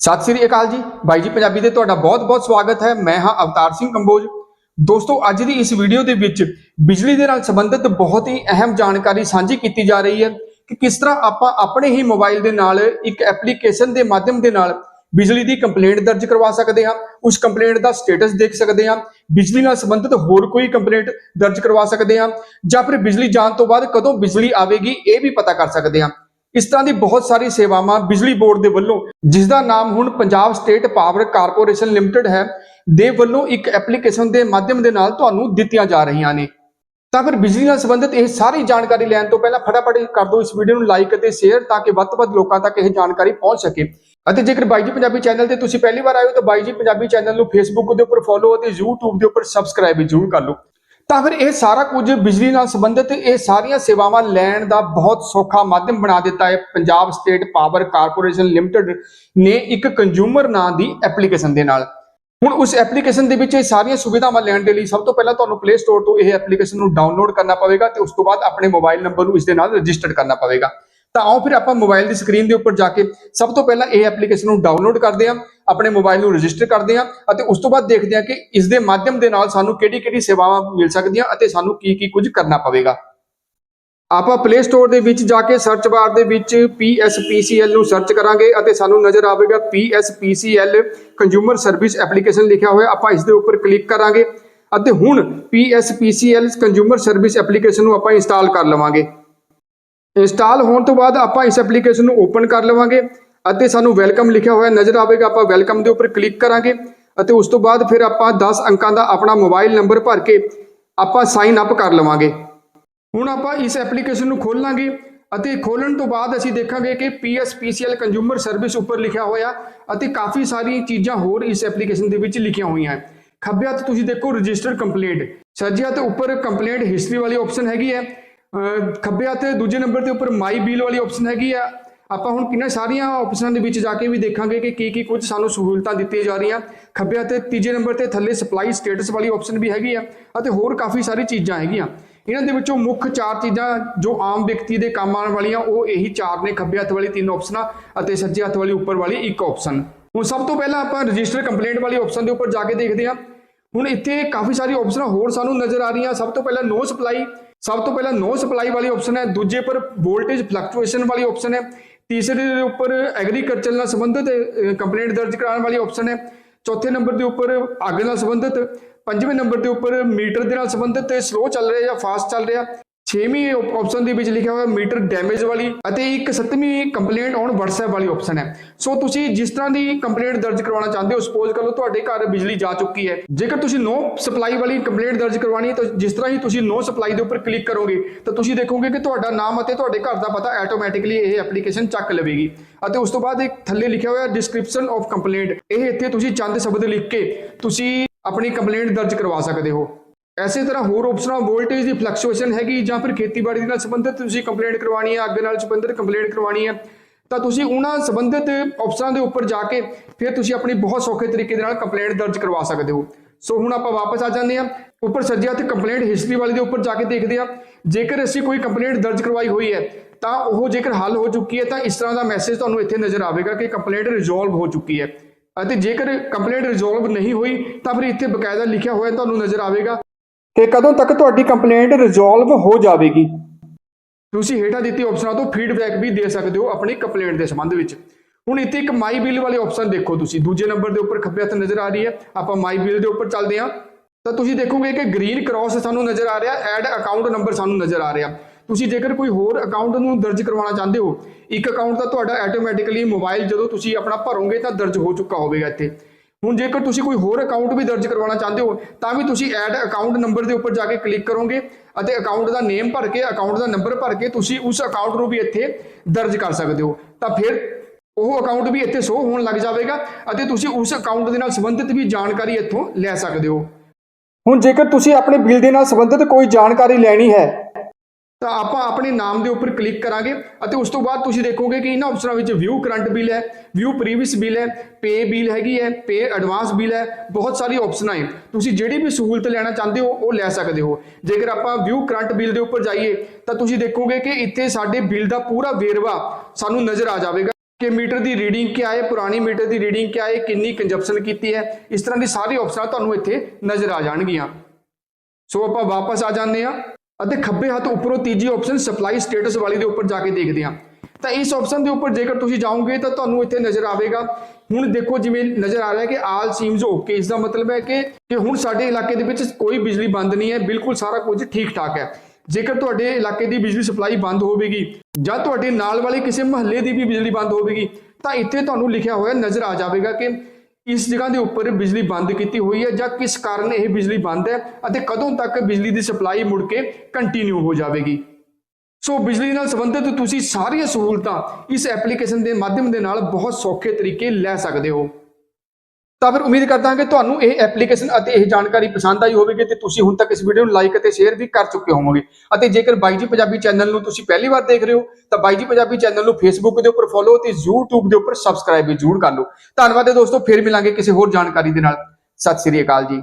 ਸਤਿ ਸ੍ਰੀ ਅਕਾਲ ਜੀ। ਬਾਈ ਜੀ, ਪੰਜਾਬੀ ਦੇ ਤੁਹਾਡਾ ਬਹੁਤ-ਬਹੁਤ ਸਵਾਗਤ ਹੈ। ਮੈਂ ਹਾਂ ਅਵਤਾਰ ਸਿੰਘ ਕੰਬੋਜ। ਦੋਸਤੋ, ਅੱਜ ਦੀ ਇਸ ਵੀਡੀਓ ਦੇ ਵਿੱਚ ਬਿਜਲੀ ਦੇ ਨਾਲ ਸੰਬੰਧਿਤ ਬਹੁਤ ਹੀ ਅਹਿਮ ਜਾਣਕਾਰੀ ਸਾਂਝੀ ਕੀਤੀ ਜਾ ਰਹੀ ਹੈ ਕਿ ਕਿਸ ਤਰ੍ਹਾਂ ਆਪਾਂ ਆਪਣੇ ਹੀ ਮੋਬਾਈਲ ਦੇ ਨਾਲ, ਇੱਕ ਐਪਲੀਕੇਸ਼ਨ ਦੇ ਮਾਧਿਅਮ ਦੇ ਨਾਲ ਬਿਜਲੀ ਦੀ ਕੰਪਲੇਂਟ ਦਰਜ ਕਰਵਾ ਸਕਦੇ ਹਾਂ। ਉਸ ਕੰਪਲੇਂਟ ਦਾ ਸਟੇਟਸ ਦੇਖ ਸਕਦੇ ਹਾਂ। ਬਿਜਲੀ ਨਾਲ ਸੰਬੰਧਿਤ ਹੋਰ ਕੋਈ ਕੰਪਲੇਂਟ ਦਰਜ ਕਰਵਾ ਸਕਦੇ ਹਾਂ। ਜਾਂ ਫਿਰ ਬਿਜਲੀ ਜਾਣ ਤੋਂ ਬਾਅਦ ਕਦੋਂ ਬਿਜਲੀ ਆਵੇਗੀ, ਇਹ ਵੀ ਪਤਾ ਕਰ ਸਕਦੇ ਹਾਂ। ਇਸ ਤਰ੍ਹਾਂ ਦੀ ਬਹੁਤ ਸਾਰੀ ਸੇਵਾਵਾਂ ਬਿਜਲੀ ਬੋਰਡ ਦੇ ਵੱਲੋਂ, ਜਿਸ ਦਾ ਨਾਮ ਹੁਣ Punjab state power corporation limited ਹੈ, ਦੇ ਵੱਲੋਂ ਇੱਕ ਐਪਲੀਕੇਸ਼ਨ ਦੇ ਮਾਧਿਅਮ ਦੇ ਨਾਲ ਤੁਹਾਨੂੰ ਦਿੱਤੀਆਂ ਜਾ ਰਹੀਆਂ ਨੇ। ਤਾਂ ਫਿਰ ਬਿਜਲੀ ਨਾਲ ਸੰਬੰਧਿਤ ਇਹ ਸਾਰੀ ਜਾਣਕਾਰੀ ਲੈਣ ਤੋਂ ਪਹਿਲਾਂ ਫਟਾਫਟ ਕਰ ਦਿਓ ਇਸ ਵੀਡੀਓ ਨੂੰ ਲਾਈਕ ਅਤੇ ਸ਼ੇਅਰ ਤਾਂ ਕਿ ਵੱਧ ਤੋਂ ਵੱਧ ਲੋਕਾਂ ਤੱਕ ਇਹ ਜਾਣਕਾਰੀ ਪਹੁੰਚ ਸਕੇ। ਅਤੇ ਜੇਕਰ ਬਾਈ ਜੀ ਪੰਜਾਬੀ ਚੈਨਲ ਤੇ ਤੁਸੀਂ ਪਹਿਲੀ ਵਾਰ ਆਏ ਹੋ ਤਾਂ ਬਾਈ ਜੀ ਪੰਜਾਬੀ ਚੈਨਲ ਨੂੰ ਫੇਸਬੁੱਕ ਦੇ ਉੱਪਰ ਫੋਲੋ ਅਤੇ YouTube ਦੇ ਉੱਪਰ ਸਬਸਕ੍ਰਾਈਬ ਵੀ ਜ਼ਰੂਰ ਕਰ ਲਓ। ਤਾਂ ਫਿਰ ਇਹ ਸਾਰਾ ਕੁਝ ਬਿਜਲੀ ਨਾਲ ਸੰਬੰਧਿਤ ਇਹ ਸਾਰੀਆਂ ਸੇਵਾਵਾਂ ਲੈਣ ਦਾ ਬਹੁਤ ਸੌਖਾ ਮਾਧਿਅਮ ਬਣਾ ਦਿੱਤਾ ਹੈ। Punjab state power corporation limited ਨੇ ਇੱਕ ਕੰਜ਼ਿਊਮਰ ਨਾਂ ਦੀ ਐਪਲੀਕੇਸ਼ਨ ਦੇ ਨਾਲ। ਹੁਣ ਉਸ ਐਪਲੀਕੇਸ਼ਨ ਦੇ ਵਿੱਚ ਇਹ ਸਾਰੀਆਂ ਸੁਵਿਧਾਵਾਂ ਲੈਣ ਦੇ ਲਈ ਸਭ ਤੋਂ ਪਹਿਲਾਂ ਤੁਹਾਨੂੰ ਪਲੇ ਸਟੋਰ ਤੋਂ ਇਹ ਐਪਲੀਕੇਸ਼ਨ ਨੂੰ ਡਾਊਨਲੋਡ ਕਰਨਾ ਪਵੇਗਾ ਤੇ ਉਸ ਤੋਂ ਬਾਅਦ ਆਪਣੇ ਮੋਬਾਈਲ ਨੰਬਰ ਨੂੰ ਇਸ ਦੇ ਨਾਲ ਰਜਿਸਟਰ ਕਰਨਾ ਪਵੇਗਾ। ਤਾਂ ਆਓ ਫਿਰ ਆਪਾਂ ਮੋਬਾਈਲ ਦੀ ਸਕਰੀਨ ਦੇ ਉੱਪਰ ਜਾ ਕੇ ਸਭ ਤੋਂ ਪਹਿਲਾਂ ਇਹ ਐਪਲੀਕੇਸ਼ਨ ਨੂੰ ਡਾਊਨਲੋਡ ਕਰਦੇ ਹਾਂ, ਆਪਣੇ ਮੋਬਾਈਲ ਨੂੰ ਰਜਿਸਟਰ ਕਰਦੇ ਹਾਂ ਅਤੇ ਉਸ ਤੋਂ ਬਾਅਦ ਦੇਖਦੇ ਹਾਂ ਕਿ ਇਸ ਦੇ ਮਾਧਿਅਮ ਦੇ ਨਾਲ ਸਾਨੂੰ ਕਿਹੜੀ-ਕਿਹੜੀ ਸੇਵਾਵਾਂ ਮਿਲ ਸਕਦੀਆਂ ਅਤੇ ਸਾਨੂੰ ਕੀ-ਕੀ ਕੁਝ ਕਰਨਾ ਪਵੇਗਾ। ਆਪਾਂ ਪਲੇ ਸਟੋਰ ਦੇ ਵਿੱਚ ਜਾ ਕੇ ਸਰਚ ਬਾਰ ਦੇ ਵਿੱਚ PSPCL ਨੂੰ ਸਰਚ ਕਰਾਂਗੇ ਅਤੇ ਸਾਨੂੰ ਨਜ਼ਰ ਆਵੇਗਾ PSPCL ਕੰਜ਼ਿਊਮਰ ਸਰਵਿਸ ਐਪਲੀਕੇਸ਼ਨ ਲਿਖਿਆ ਹੋਇਆ। ਆਪਾਂ ਇਸ ਦੇ ਉੱਪਰ ਕਲਿੱਕ ਕਰਾਂਗੇ ਅਤੇ ਹੁਣ PSPCL ਕੰਜ਼ਿਊਮਰ ਸਰਵਿਸ ਐਪਲੀਕੇਸ਼ਨ ਨੂੰ ਆਪਾਂ ਇੰਸਟਾਲ ਕਰ ਲਵਾਂਗੇ। ਇੰਸਟਾਲ ਹੋਣ ਤੋਂ ਬਾਅਦ ਆਪਾਂ ਇਸ ਐਪਲੀਕੇਸ਼ਨ ਨੂੰ ਓਪਨ ਕਰ ਲਵਾਂਗੇ ਅਤੇ ਸਾਨੂੰ ਵੈਲਕਮ ਲਿਖਿਆ ਹੋਇਆ ਨਜ਼ਰ ਆਵੇਗਾ। ਆਪਾਂ ਵੈਲਕਮ ਦੇ ਉੱਪਰ ਕਲਿੱਕ ਕਰਾਂਗੇ ਅਤੇ ਉਸ ਤੋਂ ਬਾਅਦ ਫਿਰ ਆਪਾਂ 10 ਅੰਕਾਂ ਦਾ ਆਪਣਾ ਮੋਬਾਈਲ ਨੰਬਰ ਭਰ ਕੇ ਆਪਾਂ ਸਾਈਨ ਅਪ ਕਰ ਲਵਾਂਗੇ। ਹੁਣ ਆਪਾਂ ਇਸ ਐਪਲੀਕੇਸ਼ਨ ਨੂੰ ਖੋਲਾਂਗੇ ਅਤੇ ਖੋਲਣ ਤੋਂ ਬਾਅਦ ਅਸੀਂ ਦੇਖਾਂਗੇ ਕਿ PSPCL ਕੰਜ਼ਿਊਮਰ ਸਰਵਿਸ ਉੱਪਰ ਲਿਖਿਆ ਹੋਇਆ ਅਤੇ ਕਾਫੀ ਸਾਰੀਆਂ ਚੀਜ਼ਾਂ ਹੋਰ ਇਸ ਐਪਲੀਕੇਸ਼ਨ ਦੇ ਵਿੱਚ ਲਿਖੀਆਂ ਹੋਈਆਂ ਹੈ ਖੱਬੇ ਹੱਥ ਤੁਸੀਂ ਦੇਖੋ ਰਜਿਸਟਰ ਕੰਪਲੇਂਟ ਸੱਜੇ ਹੱਥ ਉੱਪਰ ਕੰਪਲੇਂਟ ਹਿਸਟਰੀ ਵਾਲੀ ਆਪਸ਼ਨ ਹੈਗੀ ਹੈ। ਖੱਬੇ ਹੱਥ ਦੂਜੇ ਨੰਬਰ ਦੇ ਉੱਪਰ ਮਾਈ ਬਿਲ ਵਾਲੀ ਆਪਸ਼ਨ ਹੈਗੀ ਆ। ਆਪਾਂ ਹੁਣ ਕਿੰਨਾ ਸਾਰੀਆਂ ਆਪਸ਼ਨਾਂ ਦੇ ਵਿੱਚ ਜਾ ਕੇ ਵੀ ਦੇਖਾਂਗੇ ਕਿ ਕੀ ਕੀ ਕੁਝ ਸਾਨੂੰ ਸਹੂਲਤਾਂ ਦਿੱਤੀਆਂ ਜਾ ਰਹੀਆਂ। ਖੱਬੇ ਹੱਥ ਤੀਜੇ ਨੰਬਰ ਤੇ ਥੱਲੇ ਸਪਲਾਈ ਸਟੇਟਸ ਵਾਲੀ ਆਪਸ਼ਨ ਵੀ ਹੈਗੀ ਆ ਅਤੇ ਹੋਰ ਕਾਫੀ ਸਾਰੀ ਚੀਜ਼ਾਂ ਹੈਗੀਆਂ। ਇਹਨਾਂ ਦੇ ਵਿੱਚੋਂ ਮੁੱਖ ਚਾਰ ਚੀਜ਼ਾਂ ਜੋ ਆਮ ਵਿਅਕਤੀ ਦੇ ਕੰਮ ਆਉਣ ਵਾਲੀਆਂ, ਉਹ ਇਹੀ ਚਾਰ ਨੇ। ਖੱਬੇ ਹੱਥ ਵਾਲੀ ਤਿੰਨ ਆਪਸ਼ਨਾਂ ਅਤੇ ਸੱਜੇ ਹੱਥ ਵਾਲੀ ਉੱਪਰ ਵਾਲੀ ਇੱਕ ਆਪਸ਼ਨ ਹੁਣ ਸਭ ਤੋਂ ਪਹਿਲਾਂ ਆਪਾਂ ਰਜਿਸਟਰ ਕੰਪਲੇਂਟ ਵਾਲੀ ਆਪਸ਼ਨ ਦੇ ਉੱਪਰ ਜਾ ਕੇ ਦੇਖਦੇ ਹਾਂ। ਹੁਣ ਇੱਥੇ ਕਾਫੀ ਸਾਰੀ ਆਪਸ਼ਨਾਂ ਹੋਰ ਸਾਨੂੰ ਨਜ਼ਰ ਆ ਰਹੀਆਂ। ਸਭ ਤੋਂ ਪਹਿਲਾਂ ਨੋ ਸਪਲਾਈ ਸਭ ਤੋਂ ਪਹਿਲਾਂ ਨੋ ਸਪਲਾਈ ਵਾਲੀ ਆਪਸ਼ਨ ਹੈ, ਦੂਜੇ ਪਰ ਵੋਲਟੇਜ ਫਲਕਚੁਏਸ਼ਨ ਵਾਲੀ ਆਪਸ਼ਨ ਹੈ, ਤੀਸਰੇ ਦੇ ਉੱਪਰ ਐਗਰੀਕਲਚਰ ਨਾਲ ਸੰਬੰਧਿਤ ਕੰਪਲੇਂਟ ਦਰਜ ਕਰਾਉਣ ਵਾਲੀ ਆਪਸ਼ਨ ਹੈ, ਚੌਥੇ ਨੰਬਰ ਦੇ ਉੱਪਰ ਅੱਗ ਨਾਲ ਸੰਬੰਧਿਤ, ਪੰਜਵੇਂ ਨੰਬਰ ਦੇ ਉੱਪਰ ਮੀਟਰ ਦੇ ਨਾਲ ਸੰਬੰਧਿਤ ਤੇ ਸਲੋ ਚੱਲ ਰਿਹਾ ਜਾਂ ਫਾਸਟ ਚੱਲ ਰਿਹਾ। ਛੇਵੀਂ ਆਪਸ਼ਨ ਦੇ ਵਿੱਚ ਲਿਖਿਆ ਹੋਇਆ ਮੀਟਰ ਡੈਮੇਜ ਵਾਲੀ ਅਤੇ ਇੱਕ ਸੱਤਵੀਂ ਕੰਪਲੇਂਟ ਔਨ WhatsApp ਵਾਲੀ ਆਪਸ਼ਨ ਹੈ। ਸੋ ਤੁਸੀਂ ਜਿਸ ਤਰ੍ਹਾਂ ਦੀ ਕੰਪਲੇਂਟ ਦਰਜ ਕਰਵਾਉਣਾ ਚਾਹੁੰਦੇ ਹੋ ਸਪੋਜ਼ ਕਰ ਲਓ ਤੁਹਾਡੇ ਘਰ ਬਿਜਲੀ ਜਾ ਚੁੱਕੀ ਹੈ। ਜੇਕਰ ਤੁਸੀਂ ਨੋ ਸਪਲਾਈ ਵਾਲੀ ਕੰਪਲੇਂਟ ਦਰਜ ਕਰਵਾਉਣੀ ਹੈ, ਤਾਂ ਜਿਸ ਤਰ੍ਹਾਂ ਹੀ ਤੁਸੀਂ ਨੋ ਸਪਲਾਈ ਦੇ ਉੱਪਰ ਕਲਿੱਕ ਕਰੋਗੇ, ਤਾਂ ਤੁਸੀਂ ਦੇਖੋਗੇ ਕਿ ਤੁਹਾਡਾ ਨਾਮ ਅਤੇ ਤੁਹਾਡੇ ਘਰ ਦਾ ਪਤਾ ਆਟੋਮੈਟਿਕਲੀ ਇਹ ਐਪਲੀਕੇਸ਼ਨ ਚੱਕ ਲਵੇਗੀ। ਅਤੇ ਉਸ ਤੋਂ ਬਾਅਦ ਇੱਕ ਥੱਲੇ ਲਿਖਿਆ ਹੋਇਆ ਡਿਸਕ੍ਰਿਪਸ਼ਨ ਆਫ ਕੰਪਲੇਂਟ ਇਹ ਇੱਥੇ ਤੁਸੀਂ ਚੰਦ ਸ਼ਬਦ ਲਿਖ ਕੇ ਤੁਸੀਂ ਆਪਣੀ ਕੰਪਲੇਂਟ ਦਰਜ ਕਰਵਾ ਸਕਦੇ ਹੋ। ਐਸੇ ਤਰ੍ਹਾਂ ਹੋਰ ਆਪਸ਼ਨਾਂ ਵੋਲਟੇਜ ਦੀ ਫਲਕਚੁਏਸ਼ਨ ਹੈਗੀ, ਜਾਂ ਫਿਰ ਖੇਤੀਬਾੜੀ ਦੇ ਨਾਲ ਸੰਬੰਧਿਤ ਤੁਸੀਂ ਕੰਪਲੇਂਟ ਕਰਵਾਉਣੀ ਹੈ ਅੱਗ ਨਾਲ ਸੰਬੰਧਿਤ ਕੰਪਲੇਂਟ ਕਰਵਾਉਣੀ ਹੈ ਤਾਂ ਤੁਸੀਂ ਉਹਨਾਂ ਸੰਬੰਧਿਤ ਆਪਸ਼ਨਾਂ ਦੇ ਉੱਪਰ ਜਾ ਕੇ ਫਿਰ ਤੁਸੀਂ ਆਪਣੀ ਬਹੁਤ ਸੌਖੇ ਤਰੀਕੇ ਦੇ ਨਾਲ ਕੰਪਲੇਂਟ ਦਰਜ ਕਰਵਾ ਸਕਦੇ ਹੋ। ਸੋ ਹੁਣ ਆਪਾਂ ਵਾਪਸ ਆ ਜਾਂਦੇ ਹਾਂ ਉੱਪਰ ਸੱਜਿਆ ਹੱਥ ਕੰਪਲੇਂਟ ਹਿਸਟਰੀ ਵਾਲੇ ਦੇ ਉੱਪਰ ਜਾ ਕੇ ਦੇਖਦੇ ਹਾਂ ਜੇਕਰ ਅਸੀਂ ਕੋਈ ਕੰਪਲੇਂਟ ਦਰਜ ਕਰਵਾਈ ਹੋਈ ਹੈ, ਤਾਂ ਉਹ ਜੇਕਰ ਹੱਲ ਹੋ ਚੁੱਕੀ ਹੈ, ਤਾਂ ਇਸ ਤਰ੍ਹਾਂ ਦਾ ਮੈਸੇਜ ਤੁਹਾਨੂੰ ਇੱਥੇ ਨਜ਼ਰ ਆਵੇਗਾ ਕਿ ਕੰਪਲੇਂਟ ਰਿਜ਼ੋਲਵ ਹੋ ਚੁੱਕੀ ਹੈ। ਅਤੇ ਜੇਕਰ ਕੰਪਲੇਂਟ ਰਿਜ਼ੋਲਵ ਨਹੀਂ ਹੋਈ, ਤਾਂ ਫਿਰ ਇੱਥੇ ਬਕਾਇਦਾ ਲਿਖਿਆ ਹੋਇਆ ਤੁਹਾਨੂੰ ਨਜ਼ਰ ਆਵੇਗਾ। ਕਿ ਕਦੋਂ ਤੱਕ ਤੁਹਾਡੀ ਕੰਪਲੇਂਟ ਰਿਜ਼ੋਲਵ ਹੋ ਜਾਵੇਗੀ? ਤੁਸੀਂ ਹੇਠਾਂ ਦਿੱਤੀ ਆਪਸ਼ਨਾਂ ਤੋਂ ਫੀਡਬੈਕ ਵੀ ਦੇ ਸਕਦੇ ਹੋ ਆਪਣੀ ਕੰਪਲੇਂਟ ਦੇ ਸੰਬੰਧ ਵਿੱਚ। ਹੁਣ ਇੱਥੇ ਇੱਕ ਮਾਈ ਬਿੱਲ ਵਾਲੇ ਆਪਸ਼ਨ ਦੇਖੋ ਤੁਸੀਂ। ਦੂਜੇ ਨੰਬਰ ਦੇ ਉੱਪਰ ਖੱਬੇ ਹੱਥ ਨਜ਼ਰ ਆ ਰਹੀ ਹੈ। ਆਪਾਂ ਮਾਈ ਬਿੱਲ ਦੇ ਉੱਪਰ ਚੱਲਦੇ ਹਾਂ। ਤਾਂ ਤੁਸੀਂ ਦੇਖੋਗੇ ਕਿ ਗ੍ਰੀਨ ਕ੍ਰਾਸ ਸਾਨੂੰ ਨਜ਼ਰ ਆ ਰਿਹਾ ਐਡ ਅਕਾਊਂਟ ਨੰਬਰ ਸਾਨੂੰ ਨਜ਼ਰ ਆ ਰਿਹਾ। ਤੁਸੀਂ ਜੇਕਰ ਕੋਈ ਹੋਰ ਅਕਾਊਂਟ ਨੂੰ ਦਰਜ ਕਰਵਾਉਣਾ ਚਾਹੁੰਦੇ ਹੋ, ਇੱਕ ਅਕਾਊਂਟ ਦਾ ਤੁਹਾਡਾ ਆਟੋਮੈਟਿਕਲੀ ਮੋਬਾਈਲ ਜਦੋਂ ਤੁਸੀਂ ਆਪਣਾ ਭਰੋਗੇ ਤਾਂ ਦਰਜ ਹੋ ਚੁੱਕਾ ਹੋਵੇਗਾ ਇੱਥੇ। ਹੁਣ ਜੇਕਰ ਤੁਸੀਂ ਕੋਈ ਹੋਰ ਅਕਾਊਂਟ ਵੀ ਦਰਜ ਕਰਵਾਉਣਾ ਚਾਹੁੰਦੇ ਹੋ, ਤਾਂ ਵੀ ਤੁਸੀਂ ਐਡ ਅਕਾਊਂਟ ਨੰਬਰ ਦੇ ਉੱਪਰ ਜਾ ਕੇ ਕਲਿੱਕ ਕਰੋਗੇ ਅਤੇ ਅਕਾਊਂਟ ਦਾ ਨੇਮ ਭਰ ਕੇ ਅਕਾਊਂਟ ਦਾ ਨੰਬਰ ਭਰ ਕੇ ਤੁਸੀਂ ਉਸ ਅਕਾਊਂਟ ਨੂੰ ਵੀ ਇੱਥੇ ਦਰਜ ਕਰ ਸਕਦੇ ਹੋ। ਤਾਂ ਫਿਰ ਉਹ ਅਕਾਊਂਟ ਵੀ ਇੱਥੇ ਸ਼ੋ ਹੋਣ ਲੱਗ ਜਾਵੇਗਾ ਅਤੇ ਤੁਸੀਂ ਉਸ ਅਕਾਊਂਟ ਦੇ ਨਾਲ ਸੰਬੰਧਿਤ ਵੀ ਜਾਣਕਾਰੀ ਇੱਥੋਂ ਲੈ ਸਕਦੇ ਹੋ। ਹੁਣ ਜੇਕਰ ਤੁਸੀਂ ਆਪਣੇ ਬਿੱਲ ਦੇ ਨਾਲ ਸੰਬੰਧਿਤ ਕੋਈ ਜਾਣਕਾਰੀ ਲੈਣੀ ਹੈ ਤਾਂ ਆਪਾਂ ਆਪਣੇ ਨਾਮ ਦੇ ਉੱਪਰ ਕਲਿੱਕ ਕਰਾਂਗੇ ਅਤੇ ਉਸ ਤੋਂ ਬਾਅਦ ਤੁਸੀਂ ਦੇਖੋਗੇ ਕਿ ਇਹਨਾਂ ਆਪਸ਼ਨਾਂ ਵਿੱਚ ਵਿਊ ਕਰੰਟ ਬਿੱਲ ਹੈ ਵਿਊ ਪ੍ਰੀਵੀਅਸ ਬਿੱਲ ਹੈ ਪੇ ਬਿੱਲ ਹੈਗੀ ਹੈ ਪੇ ਐਡਵਾਂਸ ਬਿੱਲ ਹੈ, ਬਹੁਤ ਸਾਰੀ ਆਪਸ਼ਨਾਂ ਹੈ ਤੁਸੀਂ ਜਿਹੜੀ ਵੀ ਸਹੂਲਤ ਲੈਣਾ ਚਾਹੁੰਦੇ ਹੋ, ਉਹ ਲੈ ਸਕਦੇ ਹੋ। ਜੇਕਰ ਆਪਾਂ ਵਿਊ ਕਰੰਟ ਬਿੱਲ ਦੇ ਉੱਪਰ ਜਾਈਏ, ਤਾਂ ਤੁਸੀਂ ਦੇਖੋਗੇ ਕਿ ਇੱਥੇ ਸਾਡੇ ਬਿੱਲ ਦਾ ਪੂਰਾ ਵੇਰਵਾ ਸਾਨੂੰ ਨਜ਼ਰ ਆ ਜਾਵੇਗਾ। ਕਿ ਮੀਟਰ ਦੀ ਰੀਡਿੰਗ ਕੀ ਹੈ, ਪੁਰਾਣੀ ਮੀਟਰ ਦੀ ਰੀਡਿੰਗ ਕੀ ਹੈ, ਕਿੰਨੀ ਕੰਜਪਸ਼ਨ ਕੀਤੀ ਹੈ, ਇਸ ਤਰ੍ਹਾਂ ਦੀ ਸਾਰੀ ਆਪਸ਼ਨਾਂ ਤੁਹਾਨੂੰ ਇੱਥੇ ਨਜ਼ਰ ਆ ਜਾਣਗੀਆਂ। ਸੋ ਆਪਾਂ ਵਾਪਸ ਆ ਜਾਂਦੇ ਹਾਂ। ਅਤੇ ਖੱਬੇ ਹੱਥ ਉੱਪਰੋਂ ਤੀਜੀ ਆਪਸ਼ਨ ਸਪਲਾਈ ਸਟੇਟਸ ਵਾਲੀ ਦੇ ਉੱਪਰ ਜਾ ਕੇ ਦੇਖਦੇ ਹਾਂ। ਤਾਂ ਇਸ ਆਪਸ਼ਨ ਦੇ ਉੱਪਰ ਜੇਕਰ ਤੁਸੀਂ ਜਾਓਗੇ ਤਾਂ ਤੁਹਾਨੂੰ ਇੱਥੇ ਨਜ਼ਰ ਆਵੇਗਾ। ਹੁਣ ਦੇਖੋ ਜਿਵੇਂ ਨਜ਼ਰ ਆ ਰਿਹਾ ਕਿ ਆਲ ਸੀਮਸ ਓਕੇ ਇਸ ਦਾ ਮਤਲਬ ਹੈ ਕਿ ਕਿ ਹੁਣ ਸਾਡੇ ਇਲਾਕੇ ਦੇ ਵਿੱਚ ਕੋਈ ਬਿਜਲੀ ਬੰਦ ਨਹੀਂ ਹੈ। ਬਿਲਕੁਲ ਸਾਰਾ ਕੁਝ ਠੀਕ ਠਾਕ ਹੈ। ਜੇਕਰ ਤੁਹਾਡੇ ਇਲਾਕੇ ਦੀ ਬਿਜਲੀ ਸਪਲਾਈ ਬੰਦ ਹੋਵੇਗੀ ਜਾਂ ਤੁਹਾਡੇ ਨਾਲ ਵਾਲੇ ਕਿਸੇ ਮਹੱਲੇ ਦੀ ਵੀ ਬਿਜਲੀ ਬੰਦ ਹੋਵੇਗੀ, ਤਾਂ ਇੱਥੇ ਤੁਹਾਨੂੰ ਲਿਖਿਆ ਹੋਇਆ ਨਜ਼ਰ ਆ ਜਾਵੇਗਾ ਕਿ ਇਸ ਜਗ੍ਹਾ ਦੇ ਉੱਪਰ ਬਿਜਲੀ ਬੰਦ ਕੀਤੀ ਹੋਈ ਹੈ ਜਾਂ ਕਿਸ ਕਾਰਨ ਇਹ ਬਿਜਲੀ ਬੰਦ ਹੈ ਅਤੇ ਕਦੋਂ ਤੱਕ ਬਿਜਲੀ ਦੀ ਸਪਲਾਈ ਮੁੜ ਕੇ ਕੰਟੀਨਿਊ ਹੋ ਜਾਵੇਗੀ? ਸੋ ਬਿਜਲੀ ਨਾਲ ਸੰਬੰਧਿਤ ਤੁਸੀਂ ਸਾਰੀਆਂ ਸਹੂਲਤਾਂ ਇਸ ਐਪਲੀਕੇਸ਼ਨ ਦੇ ਮਾਧਿਅਮ ਦੇ ਨਾਲ ਬਹੁਤ ਸੌਖੇ ਤਰੀਕੇ ਲੈ ਸਕਦੇ ਹੋ। ਤਾਂ ਫਿਰ ਉਮੀਦ ਕਰਦਾ ਹਾਂ ਕਿ ਤੁਹਾਨੂੰ ਇਹ ਐਪਲੀਕੇਸ਼ਨ ਅਤੇ ਇਹ ਜਾਣਕਾਰੀ ਪਸੰਦ ਆਈ ਹੋਵੇਗੀ ਤੇ ਤੁਸੀਂ ਹੁਣ ਤੱਕ ਇਸ ਵੀਡੀਓ ਨੂੰ ਲਾਈਕ ਅਤੇ ਸ਼ੇਅਰ ਵੀ ਕਰ ਚੁੱਕੇ ਹੋਵੋਗੇ। ਅਤੇ ਜੇਕਰ ਬਾਈ ਜੀ ਪੰਜਾਬੀ ਚੈਨਲ ਨੂੰ ਤੁਸੀਂ ਪਹਿਲੀ ਵਾਰ ਦੇਖ ਰਹੇ ਹੋ, ਤਾਂ ਬਾਈ ਜੀ ਪੰਜਾਬੀ ਚੈਨਲ ਨੂੰ ਫੇਸਬੁੱਕ ਦੇ ਉੱਪਰ ਫੋਲੋ ਤੇ YouTube ਦੇ ਉੱਪਰ ਸਬਸਕ੍ਰਾਈਬ ਵੀ ਜ਼ਰੂਰ ਕਰ ਲਓ। ਧੰਨਵਾਦ ਹੈ ਦੋਸਤੋ, ਫਿਰ ਮਿਲਾਂਗੇ ਕਿਸੇ ਹੋਰ ਜਾਣਕਾਰੀ ਦੇ ਨਾਲ। ਸਤਿ ਸ੍ਰੀ ਅਕਾਲ ਜੀ।